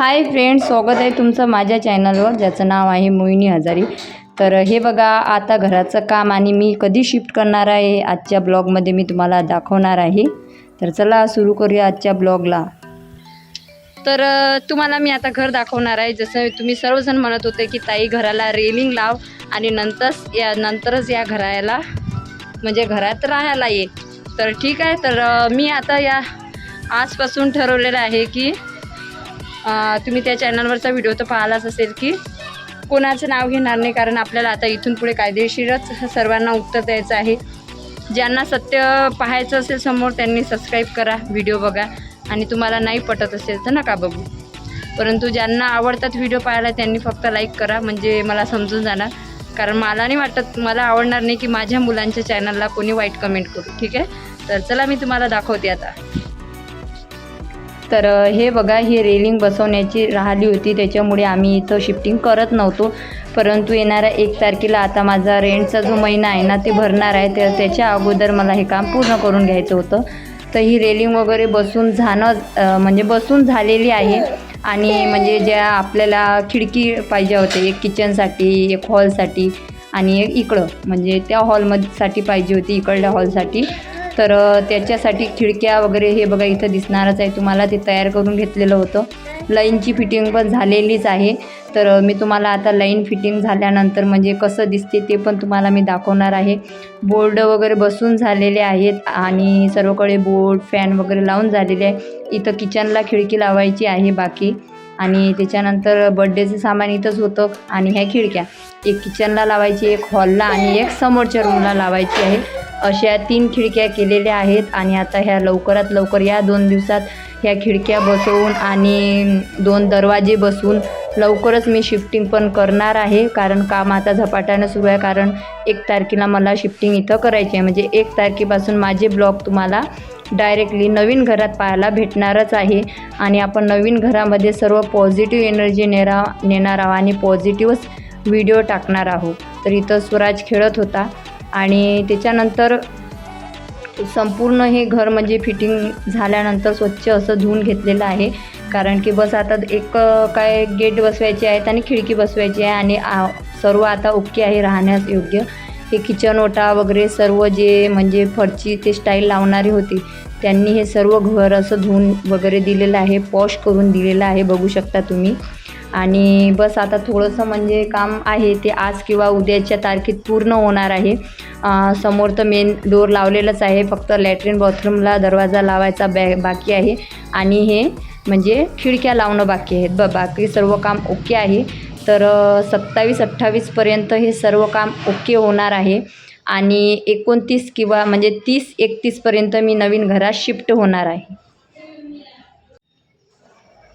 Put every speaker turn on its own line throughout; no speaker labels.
Hi friend स्वागत आहे तुमचं माझ्या चॅनलवर ज्याचं नाव आहे मोहिनी हजारी. तर हे बघा आता घराचं काम आणि मी कधी शिफ्ट करणार आहे आजच्या ब्लॉगमध्ये मी तुम्हाला दाखवणार आहे. तर चला सुरू करूया आजच्या ब्लॉगला. तर तुम्हाला मी आता घर दाखवणार आहे. जसं तुम्ही सर्वजण म्हणत होते की ताई घराला रेलिंग लाव आणि नंतरच या नंतरच या घराला म्हणजे घरात राहायला ये. तर ठीक आहे तर मी आता या आजपासून ठरवलेलं आहे की तुम्ही त्या चॅनलवरचा व्हिडिओ तर पाहिलाच असेल की कोणाचं नाव घेणार नाही कारण आपल्याला आता इथून पुढे कायदेशीरच सर्वांना उत्तर द्यायचं आहे. ज्यांना सत्य पाहायचं असेल समोर त्यांनी सबस्क्राईब करा व्हिडिओ बघा. आणि तुम्हाला नाही पटत असेल तर नका बघू. परंतु ज्यांना आवडतात व्हिडिओ पाहायला त्यांनी फक्त लाईक करा म्हणजे मला समजून जाणार. कारण मला नाही वाटत मला आवडणार नाही की माझ्या मुलांच्या चॅनलला कोणी वाईट कमेंट करू. ठीक आहे? तर चला मी तुम्हाला दाखवते आता. तर हे बघा ही रेलिंग बसवण्याची राहिली होती. त्याच्यामुळे आम्ही इथं शिफ्टिंग करत नव्हतो. परंतु येणाऱ्या एक तारखेला आता माझा रेंटचा जो महिना आहे ना ते भरणार आहे. तर त्याच्या अगोदर मला हे काम पूर्ण करून घ्यायचं होतं. तर ही रेलिंग वगैरे बसून झाणं म्हणजे बसून झालेली आहे. आणि म्हणजे ज्या आपल्याला खिडकी पाहिजे होते एक किचनसाठी एक हॉलसाठी आणि एक इकडं. म्हणजे त्या हॉलमध्ये साठी पाहिजे होती इकडल्या हॉलसाठी तर त्याच्यासाठी खिडक्या वगैरे हे बघा इथं दिसणारच आहे. तुम्हाला ते तयार करून घेतलेलं होतं. लाईनची फिटिंग पण झालेलीच आहे. तर मी तुम्हाला आता लाईन फिटिंग झाल्यानंतर म्हणजे कसं दिसते ते पण तुम्हाला मी दाखवणार आहे. बोर्ड वगैरे बसून झालेले आहेत आणि सर्वकडे बोर्ड फॅन वगैरे लावून झालेले आहे. इथं किचनला खिडकी लावायची आहे बाकी. आणि त्याच्यानंतर बड्डेचं सामान इथंच होतं आणि ह्या खिडक्या. एक किचनला लावायची एक हॉलला आणि एक समोरच्या रूमला लावायची आहे. अशा तीन खिडक्या केलेल्या आहेत आणि आता ह्या लवकरात लवकर या दोन दिवसात ह्या खिडक्या बसवून आणि दोन दरवाजे बसवून लवकरच मी शिफ्टिंग पण करणार आहे. कारण काम आता झपाट्यानं सुरू आहे. कारण एक तारखेला मला शिफ्टिंग इथं करायची आहे. म्हणजे एक तारखेपासून माझे ब्लॉग तुम्हाला डायरेक्टली नवीन घरात पाहायला भेटणारच आहे. आणि आपण नवीन घरामध्ये सर्व पॉझिटिव्ह एनर्जी नेरा नेणार आहोत आणि पॉझिटिव्हच व्हिडिओ टाकणार आहोत. तर इथं स्वराज खेळत होता. आणि त्याच्यानंतर संपूर्ण हे घर म्हणजे फिटिंग झाल्यानंतर स्वच्छ असं धुवून घेतलेलं आहे. कारण की बस आता एक काय गेट बसवायचे आहेत आणि खिडकी बसवायची आहे आणि आ, सर्व आता ओके आहे राहण्यास योग्य. हे किचन ओटा वगैरे सर्व जे म्हणजे फरची ते स्टाईल लावणारी होती त्यांनी हे सर्व घर असं धुवून वगैरे दिलेलं आहे पॉश करून दिलेलं आहे बघू शकता तुम्ही. आणि बस आता थोडंसं म्हणजे काम आहे ते आज किंवा उद्याच्या तारखेत पूर्ण होणार आहे. समोर तर मेन डोर लावलेलंच आहे. फक्त लॅट्रिन बाथरूमला दरवाजा लावायचा बॅ बाकी आहे. आणि हे म्हणजे खिडक्या लावणं बाकी आहेत. ब बाकी सर्व काम ओके आहे. तर सत्तावीस अठ्ठावीसपर्यंत हे सर्व काम ओके होणार आहे. आणि एकोणतीस किंवा म्हणजे तीस एकतीसपर्यंत मी नवीन घरात शिफ्ट होणार आहे.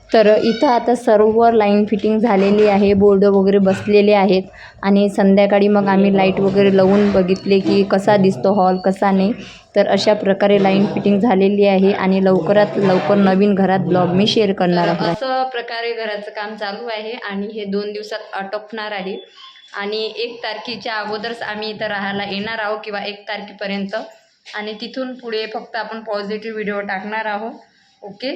तर इथं आता सर्व लाईन फिटिंग झालेली आहे बोर्ड वगैरे बसलेले आहेत आणि संध्याकाळी मग आम्ही लाइट वगैरे लावून बघितले की कसा दिसतो हॉल कसा नाही. तर अशा प्रकारे लाईन फिटिंग झालेली आहे आणि लवकरात लवकर नवीन घरात ब्लॉग मी शेअर करणार आहे. असं प्रकारे घराचं काम चालू आहे आणि हे दोन दिवसात आटोपणार आहे. आणि एक तारखेच्या अगोदरच आम्ही इथं राहायला येणार आहोत किंवा एक तारखेपर्यंत. आणि तिथून पुढे फक्त आपण पॉझिटिव्ह व्हिडिओ टाकणार आहोत. ओके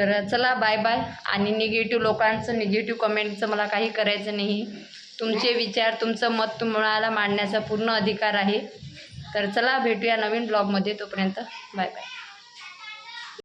तर चला बाय बाय आणि निगेटिव्ह लोकांचं निगेटिव्ह कमेंटचं मला काही करायचं नाही. तुमचे विचार तुमचं मत तुम्हाला मांडण्याचा पूर्ण अधिकार आहे. तर चला भेटूया नवीन ब्लॉगमध्ये तोपर्यंत बाय बाय